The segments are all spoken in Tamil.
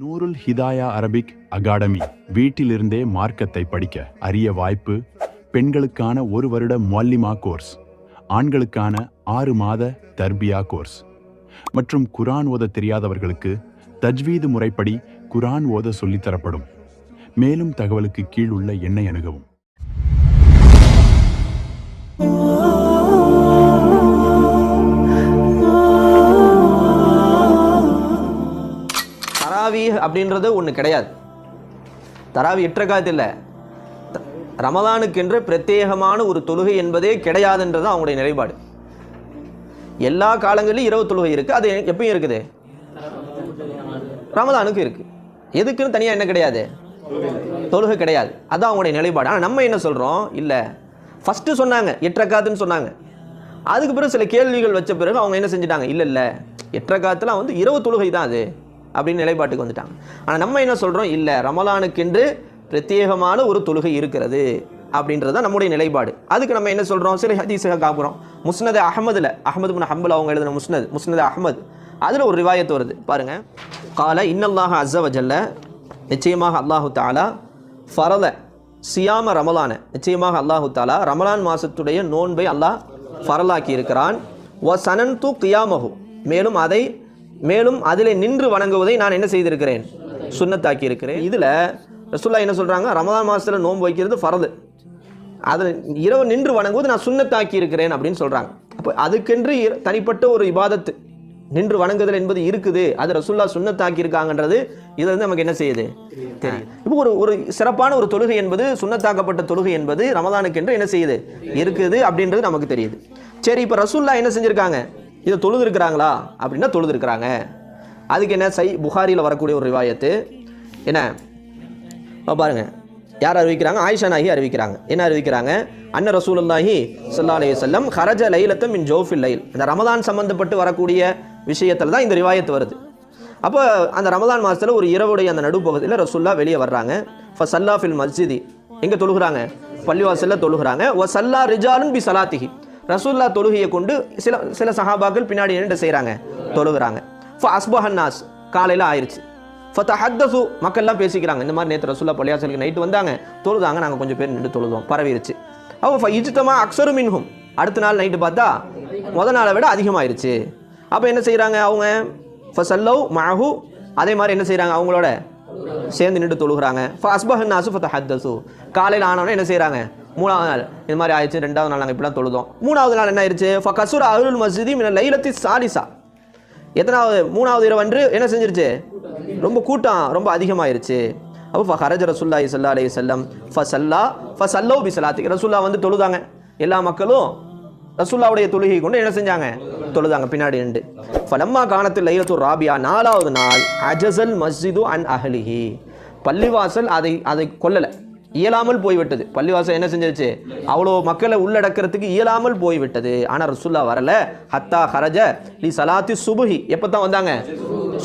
நூருல் ஹிதாயா அரபிக் அகாடமி வீட்டிலிருந்தே மார்க்கத்தை படிக்க அரிய வாய்ப்பு பெண்களுக்கான ஒரு வருட மொல்லிமா கோர்ஸ் ஆண்களுக்கான ஆறு மாத தர்பியா கோர்ஸ். மற்றும் குரான் ஓத தெரியாதவர்களுக்கு தஜ்வீது முறைப்படி குரான் ஓத சொல்லித்தரப்படும் மேலும் தகவலுக்கு கீழ் உள்ள எண்ணை அணுகவும். அப்படின்றது ஒன்று கிடையாது. தராவி எட்டக்காத்து இல்லை ரமதானுக்கென்று பிரத்யேகமான ஒரு தொழுகை என்பதே கிடையாதுன்றது அவங்களுடைய நிலைப்பாடு. எல்லா காலங்களிலும் இரவு தொழுகை இருக்குது அது எப்பயும் இருக்குது? ரமதானுக்கு இருக்குது எதுக்குன்னு தனியாக என்ன கிடையாது? தொழுகை கிடையாது. அதான் அவங்களுடைய நிலைப்பாடு. ஆனால் நம்ம என்ன சொல்கிறோம் இல்லை. ஃபஸ்ட்டு சொன்னாங்க. எட்டக்காத்துன்னு சொன்னாங்க. அதுக்கு பிறகு சில கேள்விகள் வச்ச பிறகு அவங்க என்ன செஞ்சிட்டாங்க? இல்லை இல்லை. எட்டக்காத்துலாம் வந்து இரவு தொழுகை தான் அது. அப்படின்னு நிலைப்பாட்டுக்கு வந்துட்டாங்க. ஆனால் நம்ம என்ன சொல்கிறோம் இல்லை ரமலானுக்கென்று பிரத்யேகமான ஒரு தொழுகை இருக்கிறது அப்படின்றது தான் நம்முடைய நிலைப்பாடு. அதுக்கு நம்ம என்ன சொல்கிறோம் சில ஹதீஸாக காப்புறோம். முஸ்னது அஹமதுல அஹமது பின் ஹம்பல் அவங்க எழுதின முஸ்னது முஸ்னது அஹமது. அதில் ஒரு ரிவாயத்து வருது. பாருங்க. கால இன்னல்லாஹ அஸ்ஸவஜல்ல நிச்சயமாக அல்லாஹு தாலா ஃபரல சியாம ரமலான நிச்சயமாக அல்லாஹு தாலா ரமலான் மாசத்துடைய நோன்பை அல்லாஹ் ஃபரலாக்கி இருக்கிறான் வ சனன்து கியாமஹு. மேலும் அதை மேலும் அதில் நின்று வணங்குவதை நான் என்ன செய்திருக்கிறேன்? சுண்ணத்தாக்கி இருக்கிறேன் இதில் ரசுல்லா என்ன சொல்கிறாங்க ரமதான் மாதத்தில் நோன்பு வைக்கிறது ஃபரது. அதில் இரவு நின்று வணங்குவது நான் சுண்ணத்தாக்கி இருக்கிறேன் அப்படின்னு சொல்கிறாங்க அப்போ அதுக்கென்று தனிப்பட்ட ஒரு இபாதத்து. நின்று வணங்குதல் என்பது இருக்குது. அது ரசுல்லா சுண்ணத்தாக்கி இருக்காங்கன்றது இதை வந்து நமக்கு என்ன செய்யுது? தெரியும் இப்போ ஒரு ஒரு சிறப்பான ஒரு தொழுகை என்பது சுண்ணத்தாக்கப்பட்ட தொழுகை என்பது ரமதானுக்கென்று என்ன செய்யுது? இருக்குது அப்படின்றது நமக்கு தெரியுது. சரி இப்போ ரசுல்லா என்ன செஞ்சுருக்காங்க? இதை தொழுது இருக்கிறாங்களா அப்படின்னா தொழுது இருக்கிறாங்க அதுக்கு என்ன? சை புகாரியில் வரக்கூடிய ஒரு ரிவாயத்து. என்ன? பாருங்கள் பாருங்க. யார் அறிவிக்கிறாங்க? ஆயிஷா நாகி அறிவிக்கிறாங்க. என்ன அறிவிக்கிறாங்க? அன்ன ரசூலுல்லாஹி சல்லா அலி வல்லம் ஹரஜ லைலத்தம் இன் ஜோஃபில் லைல் இந்த ரமதான் சம்மந்தப்பட்டு வரக்கூடிய விஷயத்தில் தான் இந்த ரிவாயத்து வருது. அப்போ அந்த ரமதான் மாதத்தில் ஒரு இரவுடைய அந்த நடுப்பகுதியில் ரசூல்லா வெளியே வர்றாங்க. ஃப சல்லா ஃபில் மஸ்ஜிதி. எங்கே தொழுகிறாங்க? பள்ளிவாசலில் தொழுகிறாங்க. ஒ சல்லா ரிஜாலும் பி சலாத்திஹி. ரசூல்லா தொழுகையை கொண்டு சில சில சஹாபாக்கள் பின்னாடி என்ன செய்கிறாங்க தொழுகிறாங்க. ஃபோ அஸ்பஹன்னாஸ் காலையில் ஆயிடுச்சு ஃபத்தஹத்தசு மக்கள்லாம் பேசிக்கிறாங்க இந்த மாதிரி நேற்று ரசூல்லா பள்ளியாசலுக்கு நைட்டு வந்தாங்க தொழுதாங்க நாங்கள் கொஞ்சம் பேர் நின்று தொழுதோம் பரவிடுச்சு அவ ஃப இஜ்தமா அக்ஸரு மின்ஹும் அடுத்த நாள் நைட்டு பார்த்தா முத நாளை விட அதிகமாயிருச்சு. அப்போ என்ன செய்கிறாங்க அவங்க? ஃபசல்லவ் மாஹு அதே மாதிரி என்ன செய்கிறாங்க அவங்களோட? சேர்ந்து நின்று தொழுகிறாங்க. ஃப அஸ்பஹன் நாசு காலையில் ஆனவனே என்ன செய்கிறாங்க மூணாவது நாள். இது மாதிரி ஆயிடுச்சு. ரெண்டாவது நாள் நாங்கள் இப்படிலாம் தொழுதோம். மூணாவது நாள் என்ன ஆயிடுச்சு ஃப அருள் மஸ்ஜிதி மின லைலத்தி சாலிசா. எத்தனாவது? மூணாவது இரவு அன்று என்ன செஞ்சிருச்சு? ரொம்ப கூட்டம் ரொம்ப அதிகமாயிருச்சு. அப்போ ஃப ஹரஜ ரசுல்லாஹி சல்லா அலி செல்லம் ஃப சல்லா ஃப சல்லோ பி சலாத்தி ரசுல்லா வந்து தொழுதாங்க. எல்லா மக்களும் ரசுல்லாவுடைய தொழுகை கொண்டு என்ன செஞ்சாங்க? தொழுதாங்க பின்னாடி நின்று. ஃபலம்மா காணத்தில் லைலத்து ராபியா நாலாவது நாள் அஜசல் மஸ்ஜிது அன் அஹலிஹி. பள்ளிவாசல் அதை அதை கொல்லலை. இயலாமல் போய்விட்டது. பள்ளிவாசல் என்ன செஞ்சிருச்சு? அவ்வளோ மக்களை உள்ளடக்கிறதுக்கு இயலாமல் போய்விட்டது. ஆனால் ரசுல்லா வரல. ஹத்தா ஹரஜ லி சலாத்தி சுபுஹி. எப்போ தான் வந்தாங்க?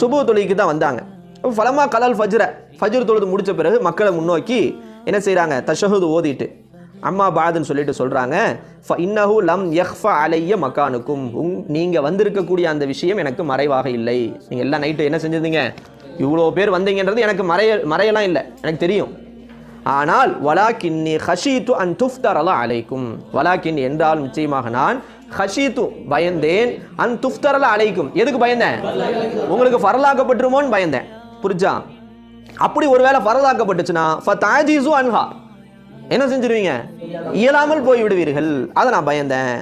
சுபு தொழிலுக்கு தான் வந்தாங்க. ஃபலம்மா ஃபலமா கலல் ஃபஜ்ர. ஃபஜ்ர் தொழுது முடிச்ச பிறகு மக்களை முன்னோக்கி என்ன செய்கிறாங்க தஷஹுது ஓதிட்டு அம்மா பாதுன்னு சொல்லிட்டு சொல்கிறாங்க ஃப இன்னஹு லம் யஹ்ஃப அலைய மக்கானுக்கும் உங் நீங்கள் வந்திருக்கக்கூடிய அந்த விஷயம் எனக்கு மறைவாக இல்லை. நீங்கள் எல்லாம் நைட்டு என்ன செஞ்சிருந்தீங்க? இவ்வளோ பேர் வந்தீங்கன்றது எனக்கு மறைய மறையலாம் இல்லை. எனக்கு தெரியும். ஆனால் வலாக்கின்னி ஹஷீத்து அன் துஃப்தரலா அலைக்கும். வலாக்கின் என்றால் நிச்சயமாக நான் ஹஷீத்து பயந்தேன். அன் துஃப்தரலா அலைக்கும். எதுக்கு பயந்தேன்? உங்களுக்கு ஃபரலாக்கப்பட்டுருமோன்னு பயந்தேன். புரிஞ்சா? அப்படி ஒருவேளை ஃபரலாக்கப்பட்டுச்சுன்னா ஃபத்தாஜிசு அன்ஹா. என்ன செஞ்சிருவீங்க? இயலாமல் போய் விடுவீர்கள் அதை நான் பயந்தேன்.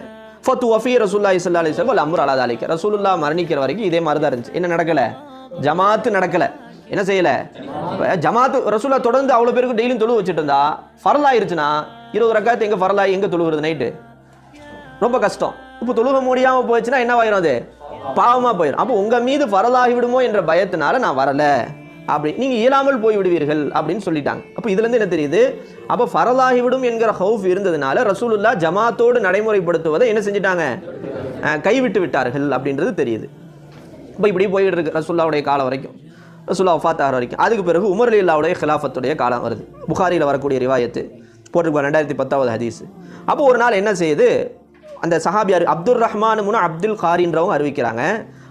ஃபத்து வஃபி ரசூல்லா இஸ்லா அலி வஸல்லம் அம்ர் அலா அலிக்க ரசூலுல்லா மரணிக்கிற வரைக்கும் இதே மாதிரி தான் இருந்துச்சு. என்ன நடக்கல? ஜமாத்து நடக்கலை. என்ன செய்யலை? ஜமாத்து ரசூல்லா தொடர்ந்து அவ்வளோ பேருக்கு டெய்லியும் தொழு வச்சுட்டு இருந்தா ஃபரல் ஆயிருச்சுன்னா இருபது ரக்காத்து எங்கே ஃபரலாய் எங்கே தொழுகிறது நைட்டு? ரொம்ப கஷ்டம். இப்போ தொழுக முடியாமல் போயிடுச்சுன்னா என்ன ஆயிரும் அது? பாவமாக போயிடும் அப்போ உங்கள் மீது ஃபரலாகி விடுமோ என்ற பயத்தினால நான் வரலை. அப்படி. நீங்கள் இயலாமல் போய் விடுவீர்கள் அப்படின்னு சொல்லிட்டாங்க. அப்போ இதுலேருந்து என்ன தெரியுது? அப்போ ஃபரதாகிவிடும் என்கிற ஹவுஃப் இருந்ததுனால ரசூலுல்லா ஜமாத்தோடு நடைமுறைப்படுத்துவதை என்ன செஞ்சிட்டாங்க? கைவிட்டு விட்டார்கள் அப்படின்றது தெரியுது. இப்போ இப்படி போயிட்டு இருக்கு ரசூல்லாவுடைய காலம் வரைக்கும். ரசூல்லா ஃபாத்தார் ஆகிற வரைக்கும். அதுக்கு பிறகு உமர் அலி அல்லாவுடைய ஹிலாஃபத்துடைய காலம் வருது. புகாரியில் வரக்கூடிய ரிவாயத்து. போட்டிருக்கோம் ரெண்டாயிரத்தி பத்தாவது ஹதீஸ். அப்போ ஒரு நாள் என்ன செய்யுது? அந்த சஹாபியார் அப்துல் ரஹ்மான் முன அப்துல் காரின்றவங்க அறிவிக்கிறாங்க.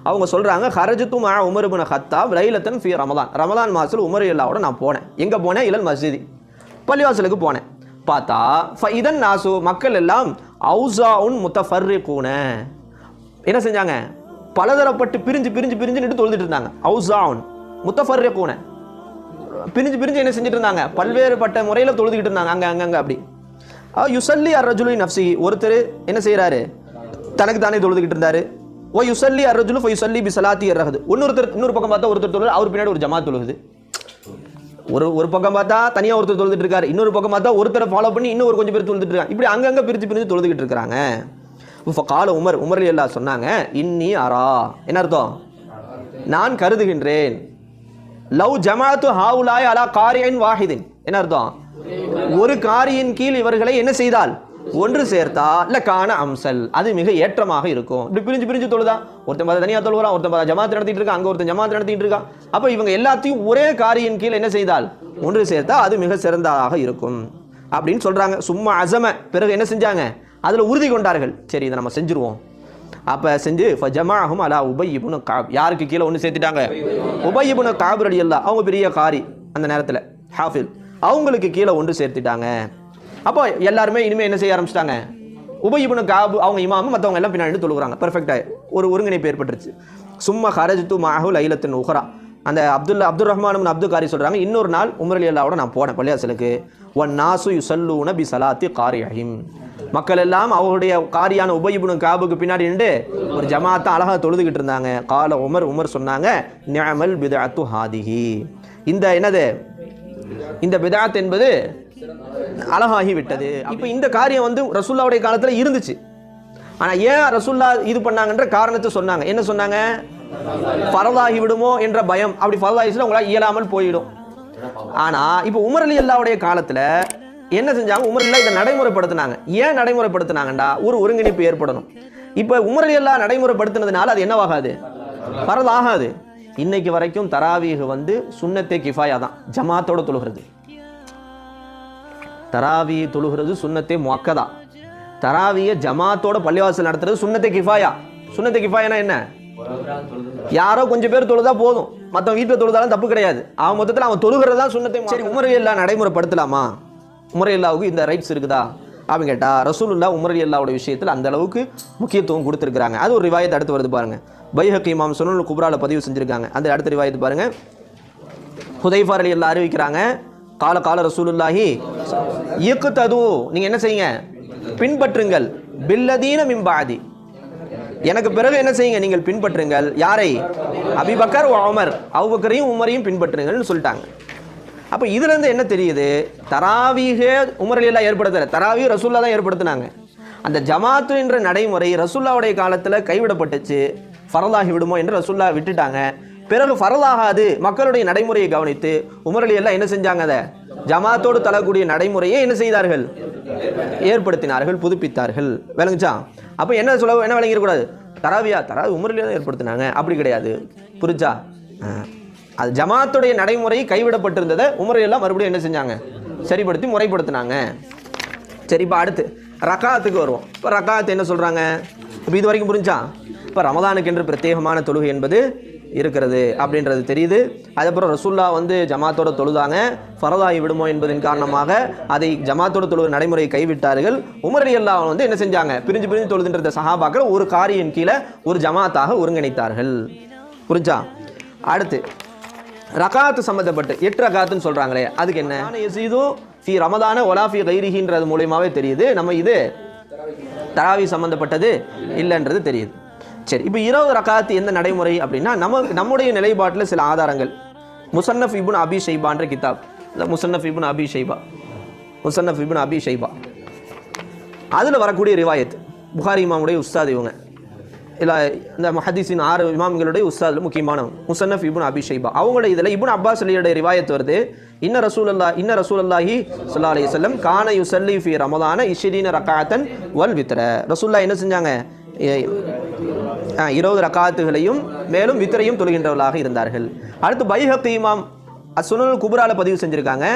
அவங்க சொல்கிறாங்க ஹரஜத்து மா உமருபுன ஹத்தாப் லைலத்தன் ஃபி ரமதான் ரமதான் மாதத்தில் உமர் இல்லாவோட நான் போனேன். எங்கே போனேன்? இலல் மஸ்ஜிதி. பள்ளிவாசலுக்கு போனேன். பார்த்தா ஃப இதன் நாசு மக்கள் எல்லாம் அவுசா உன் முத்தஃபர்ரி என்ன செஞ்சாங்க? பலதரப்பட்டு பிரிஞ்சு பிரிஞ்சு பிரிஞ்சு நின்று தொழுதுட்டு இருந்தாங்க. அவுசாவுன் முத்தஃபர்ரி பிரிஞ்சு பிரிஞ்சு என்ன செஞ்சுட்டு இருந்தாங்க? பல்வேறுபட்ட முறையில் தொழுதுகிட்டு இருந்தாங்க. அங்கே அங்கங்க அப்படி. யுசல்லி அர்ரஜுலி நப்சி ஒருத்தர் என்ன செய்கிறாரு தனக்கு தானே தொழுதுகிட்டு இருந்தாரு. ஓ யுசல்லி அர்ரஜுலு ஃபை யுசல்லி பி சலாத்தி அர்ரஹது இன்னொருத்தர் இன்னொரு பக்கம் பார்த்தா ஒருத்தர் தொழுது அவர் பின்னாடி ஒரு ஜமாத் தொழுகுது ஒரு ஒரு பக்கம் பார்த்தா தனியாக ஒருத்தர் தொழுதுட்டு இருக்காரு. இன்னொரு பக்கம் பார்த்தா ஒருத்தரை ஃபாலோ பண்ணி இன்னொரு கொஞ்சம் பேர் தொழுதுட்டு இருக்காங்க. இப்படி அங்கங்கே பிரித்து பிரித்து தொழுதுகிட்டு இருக்கிறாங்க. இப்போ கால உமர் உமர் எல்லாம் சொன்னாங்க இன்னி அரா என்ன அர்த்தம்? நான் கருதுகின்றேன். லவ் ஜமாத்து ஹாவுலாய் அலா காரியன் வாஹிதின். என்ன அர்த்தம்? ஒரு காரியின் கீழ் இவர்களை என்ன செய்தால்? ஒன்று சேர்த்தா இல்ல காண அம்சல். அது மிக ஏற்றமாக இருக்கும். இப்படி பிரிஞ்சு பிரிஞ்சு தொழுதா? ஒருத்தன் பார்த்தா தனியா தொழுகிறான் ஒருத்தன் பார்த்தா ஜமாத் நடத்திட்டு இருக்கா அங்க ஒருத்தன் ஜமாத் நடத்திட்டு இருக்கா அப்ப இவங்க எல்லாத்தையும் ஒரே காரியின் கீழ் என்ன செய்தால்? ஒன்று சேர்த்தா அது மிக சிறந்ததாக இருக்கும். அப்படின்னு சொல்றாங்க. சும்மா அசம. பிறகு என்ன செஞ்சாங்க? அதுல உறுதி கொண்டார்கள். சரி இதை நம்ம செஞ்சுருவோம். அப்போ செஞ்சு ஃபஜமாகும் அலா உபை இபுனு காப். யாருக்கு கீழே ஒன்று சேர்த்துட்டாங்க? உபை இபுனு காப் ரடி அல்லா அவங்க பெரிய காரி அந்த நேரத்தில் ஹாஃபில். அவங்களுக்கு கீழே ஒன்று சேர்த்துட்டாங்க. அப்போ எல்லாருமே இனிமேல் என்ன செய்ய ஆரம்பிச்சிட்டாங்க? உபயிபுனு காபு அவங்க இமாமு மற்றவங்க எல்லாம் பின்னாடி தொழுகிறாங்க. பெர்ஃபெக்டாக ஒரு ஒருங்கிணைப்பு ஏற்பட்டுருச்சு. சும்மா ஹரஜ்து மாஹு லைலத்தின் உஹரா. அந்த அப்துல்லா அப்துல் ரஹ்மான் அப்துல் காரி சொல்கிறாங்க இன்னொரு நாள் உமர் அல்லாவோட நான் போனேன் பள்ளியாசலுக்கு ஒன் நாசு யுசல்லூன பி சலாத்தி காரியாஹிம் மக்கள் எல்லாம் அவருடைய காரியான உபயிபுனு காபுக்கு பின்னாடி நின்று ஒரு ஜமாத்தா அழகாக தொழுதுகிட்டு இருந்தாங்க. கால உமர் உமர் சொன்னாங்க நியாமல் பிதாத்து ஹாதிஹி. இந்த என்னது? இந்த பிதாத் என்பது அழகாகி விட்டது. இப்போ இந்த காரியம் வந்து ரசுல்லாவுடைய காலத்தில் இருந்துச்சு. ஆனால் ஏன் ரசுல்லா இது பண்ணாங்கன்ற காரணத்தை சொன்னாங்க. என்ன சொன்னாங்க? பரதாகி விடுமோ என்ற பயம். அப்படி பரதாகிச்சுன்னா உங்களால் இயலாமல் போயிடும். ஆனால் இப்போ உமர் அலி அல்லாவுடைய காலத்தில் என்ன செஞ்சாங்க? உமர் இதை நடைமுறைப்படுத்தினாங்க. ஏன் நடைமுறைப்படுத்தினாங்கண்டா? ஒரு ஒருங்கிணைப்பு ஏற்படணும். இப்போ உமரலி அல்லா நடைமுறைப்படுத்தினதுனால அது என்னவாகாது? பரதாகாது இன்னைக்கு வரைக்கும் தராவீக வந்து சுண்ணத்தை கிஃபாயா தான் ஜமாத்தோட தொழுகிறது. தராவியை தொழுகிறது சுண்ணத்தை மொக்கதா தராவியை ஜமாத்தோட பள்ளிவாசல் நடத்துறது சுண்ணத்தை கிஃபாயா. சுண்ணத்தை கிஃபாயானா என்ன? யாரோ கொஞ்சம் பேர் தொழுதா போதும். மற்றவன் வீட்டில் தொழுதாலும் தப்பு கிடையாது. அவன் மொத்தத்தில் அவன் தொழுகிறது தான் சுண்ணத்தை சரி உமரையல்லா நடைமுறைப்படுத்தலாமா? உமரையல்லாவுக்கு இந்த ரைட்ஸ் இருக்குதா? அப்படின்னு கேட்டா ரசூலுல்லா உமர் அல்லாவோட விஷயத்தில் அந்த அளவுக்கு முக்கியத்துவம் கொடுத்துருக்காங்க அது ஒரு ரிவாயத்தை அடுத்து வருது பாருங்க. பைஹக் இமாம் சுனல் குப்ரால பதிவு செஞ்சிருக்காங்க. அந்த அடுத்த ரிவாயத்து பாருங்க. ஹுதைஃபார் அலி எல்லாம் அறிவிக்கிறாங்க. கால கால ரசூலுல்லாஹி இயக்கு தது நீங்கள் என்ன செய்யுங்க? பின்பற்றுங்கள். பில்லதீன மிம்பாதி எனக்கு பிறகு என்ன செய்யுங்க? நீங்கள் பின்பற்றுங்கள். யாரை? அபிபக்கர் உமர். அவுபக்கரையும் உமரையும் பின்பற்றுங்கள்னு சொல்லிட்டாங்க. அப்போ இதுலேருந்து என்ன தெரியுது? தராவீகே உமர் ஏற்படுத்தலை. தராவீ ரசூல்லா தான் ஏற்படுத்தினாங்க. அந்த ஜமாத்து என்ற நடைமுறை ரசூல்லாவுடைய காலத்தில் கைவிடப்பட்டுச்சு. ஃபரலாகி விடுமோ என்று ரசூல்லா விட்டுட்டாங்க. பிறகு ஃபரலாகாது. மக்களுடைய நடைமுறையை கவனித்து உமரலி எல்லாம் என்ன செஞ்சாங்க அதை? ஜமாத்தோடு தளக்கூடிய நடைமுறையை என்ன செய்தார்கள்? ஏற்படுத்தினார்கள் புதுப்பித்தார்கள். விளங்குச்சா? அப்போ என்ன சொல்ல என்ன விளங்கிடக்கூடாது? தராவியா தராவி உமரிலே தான் ஏற்படுத்தினாங்க. அப்படி கிடையாது. புரிச்சா அது ஜமாத்துடைய நடைமுறை கைவிடப்பட்டிருந்ததை உமரையெல்லாம் மறுபடியும் என்ன செஞ்சாங்க? சரிப்படுத்தி முறைப்படுத்தினாங்க. சரிப்பா அடுத்து. ரக்காத்துக்கு வருவோம். இப்போ ரக்காத்து என்ன சொல்கிறாங்க இப்போ இது வரைக்கும் புரிஞ்சா? இப்போ ரமதானுக்கு என்று பிரத்யேகமான தொழுகை என்பது இருக்கிறது அப்படின்றது தெரியுது. அதுக்கப்புறம் ரசுல்லா வந்து ஜமாத்தோட தொழுதாங்க. ஃபரதாகி விடுமோ என்பதன் காரணமாக அதை ஜமாத்தோட தொழுகை நடைமுறையை கைவிட்டார்கள். உமர் அல்லா வந்து என்ன செஞ்சாங்க? பிரிஞ்சு பிரிஞ்சு தொழுதுன்ற சஹாபாக்கள் ஒரு காரியின் கீழே ஒரு ஜமாத்தாக ஒருங்கிணைத்தார்கள். புரிஞ்சா? அடுத்து ரகாத்து சம்மந்தப்பட்டு எட்டு ரகாத்துன்னு சொல்கிறாங்களே அதுக்கு என்ன? யசீது ஃபி ரமதான ஒலாஃபி கைரிகின்றது மூலியமாகவே தெரியுது. நம்ம இது தராவி சம்மந்தப்பட்டது இல்லைன்றது தெரியுது. சரி இப்போ இருபது ரகாத்து எந்த நடைமுறை அப்படின்னா நம்ம நம்முடைய நிலைப்பாட்டில் சில ஆதாரங்கள். முசன்னஃப் இபுன் அபி ஷைபான்ற கிதாப். இந்த முசன்னஃப் இபுன் அபி ஷைபா. முசன்னஃப் இபுன் அபி ஷைபா. அதில் வரக்கூடிய ரிவாயத் புகாரி இமாமுடைய உஸ்தாத் இவங்க. இல்லை இந்த மஹதீஸின் ஆறு இமாம்களுடைய உஸ்தாதில் முக்கியமானவங்க முசன்னஃப் இபுன் அபி ஷைபா. அவங்களோட இதில் இபுன் அப்பாஸ் அலியோட ரிவாயத் வருது. இன்ன ரசூலல்லா இன்ன ரசூலல்லாஹி ஸல்லல்லாஹு அலி சொல்லம் கான யுசல்லி ஃபி ரமதான இஷ்ரீன ரக்காத்தன் வல் வித்ர. ரசூல்லா என்ன செஞ்சாங்க? இருபது ரகாத்துகளையும் மேலும் வித்திரையும் தொழுகின்றவர்களாக இருந்தார்கள். அடுத்து பைஹக் இமாம் அசுனல் குபுரால பதிவு செஞ்சுருக்காங்க.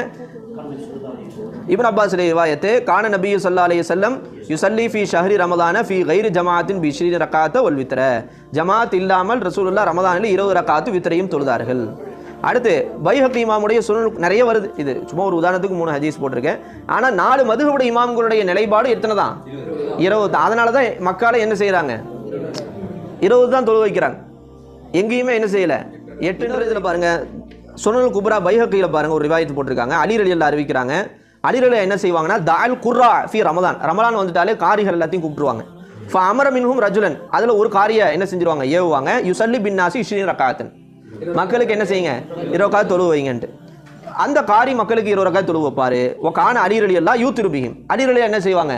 இப்னு அப்பாஸ் ரிவாயத்து கான நபி ஸல்லல்லாஹு அலைய செல்லம் யுசல்லி ஃபி ஷஹரி ரமதான ஃபி கைரு ஜமாத்தின் பி ஷ்ரீ ரக்காத்த ஒல் வித்ர ஜமாத் இல்லாமல் ரசூலுல்லா ரமதானில் இருபது ரக்காத்து வித்திரையும் தொழுதார்கள் அடுத்து பைஹக் இமாமுடைய சுனல் நிறைய வருது இது சும்மா ஒரு உதாரணத்துக்கு மூணு ஹதீஸ் போட்டிருக்கேன் ஆனால் நாலு மதுகபுடைய இமாம்களுடைய நிலைப்பாடு எத்தனை தான் இருபது தான் அதனால தான் மக்களை என்ன செய்கிறாங்க இருபது தான் தொழு வைக்கிறாங்க எங்கேயுமே என்ன செய்யலை எட்டுன்றது இதில் பாருங்கள் சுனல் குபரா பைஹக்கியில் பாருங்கள் ஒரு ரிவாயத்து போட்டிருக்காங்க அலி ரலியல்ல அறிவிக்கிறாங்க அலி என்ன செய்வாங்கன்னா தால் குர்ரா ஃபி ரமதான் ரமலான் வந்துட்டாலே காரிகள் எல்லாத்தையும் கூப்பிட்டுருவாங்க. ஃபா அமர மின்ஹும் ரஜுலன் அதில் ஒரு காரியை என்ன செஞ்சிருவாங்க? ஏவுவாங்க. யுசல்லி பின்னாசி இஷ்ரீன் ரக்காத்தன் மக்களுக்கு என்ன செய்யுங்க? இரவுக்காக தொழு வைங்கன்ட்டு. அந்த காரி மக்களுக்கு இருபது ரக்காய் தொழு வைப்பாரு. கான அடிரலி எல்லாம் யூத் இருபியும் அடிரலியா என்ன செய்வாங்க?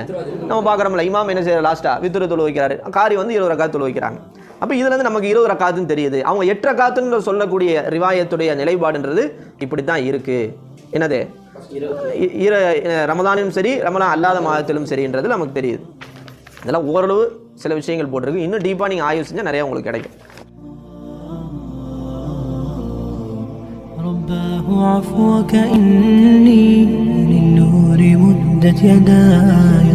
நம்ம பார்க்குறோம்ல இமாம் என்ன செய்யற லாஸ்டா வித்துரு தொழு வைக்கிறாரு. காரி வந்து இருபது ரக்காய் தொழு வைக்கிறாங்க. அப்போ இதுல இருந்து நமக்கு இருபது ரக்காத்துன்னு தெரியுது. அவங்க எட்டு ரக்காத்துன்னு சொல்லக்கூடிய ரிவாயத்துடைய நிலைப்பாடுன்றது இப்படி தான் இருக்குது என்னது? இர ரமதானிலும் சரி ரமலான் அல்லாத மாதத்திலும் சரின்றது நமக்கு தெரியுது இதெல்லாம் ஓரளவு சில விஷயங்கள் போட்டிருக்கு இன்னும் டீப்பாக நீங்கள் ஆய்வு செஞ்சால் நிறைய உங்களுக்கு கிடைக்கும் رباه عفوك إني للنور مدت يداي